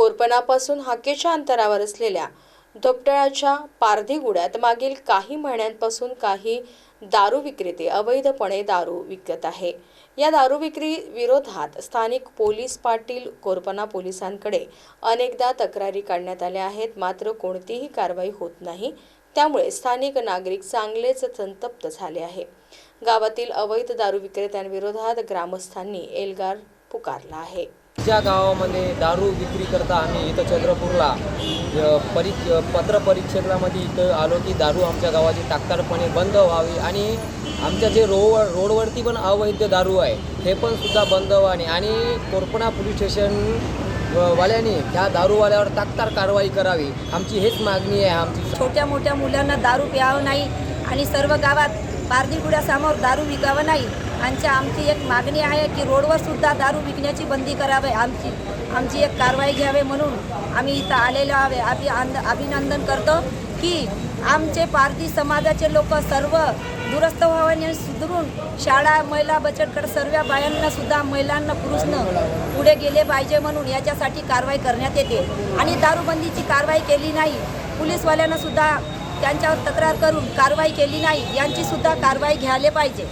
कोरपणापासून हाकेच्या अंतरावर असलेल्या धोपटळाच्या पारधी गुड्यात मागील काही महिन्यांपासून काही दारू विक्रेते अवैधपणे दारू विकत आहे. या दारू विक्री विरोधात स्थानिक पोलीस पाटील कोरपना पोलिसांकडे अनेकदा तक्रारी काढण्यात आल्या आहेत. मात्र कोणतीही कारवाई होत नाही. त्यामुळे स्थानिक नागरिक चांगलेच संतप्त झाले आहे. गावातील अवैध दारू विक्रेत्यांविरोधात ग्रामस्थांनी एल्गार पुकारला आहे. ज्या गावामध्ये दारू विक्री करता आम्ही इथं चंद्रपूरला परि पत्र परिक्षेत्रामध्ये इथं आलो की दारू आमच्या गावाची तात्काळपणे बंद व्हावी आणि आमच्या जे रोड रोडवरती पण अवैध दारू आहे हे पण सुद्धा बंद व्हावी आणि कोरपणा पोलीस स्टेशन व- वाल्याने त्या दारूवाल्यावर तात्काळ कारवाई करावी आमची हेच मागणी आहे आमची छोट्या मोठ्या मुलांना दारू प्यावं नाही आणि सर्व गावात पारदीगुड्यासमोर दारू विकावं नाही. आमच्या आमची एक मागणी आहे की रोडवर सुद्धा दारू विकण्याची बंदी करावे. आमची आमची एक कारवाई घ्यावी म्हणून आम्ही इथं आलेलो आहोत अभि अभिनंदन करतो की आमचे पारधी समाजाचे लोक सर्व दुरस्त भावाने सुधरून शाळा महिला बचत गट सर्व बायांना सुद्धा महिलांना पुरुषनं पुढे गेले पाहिजे म्हणून याच्यासाठी कारवाई करण्यात येते. आणि दारूबंदीची कारवाई केली नाही. पोलीसवाल्यांना सुद्धा त्यांच्यावर तक्रार करून कारवाई केली नाही यांची सुद्धा कारवाई घ्यायला पाहिजे.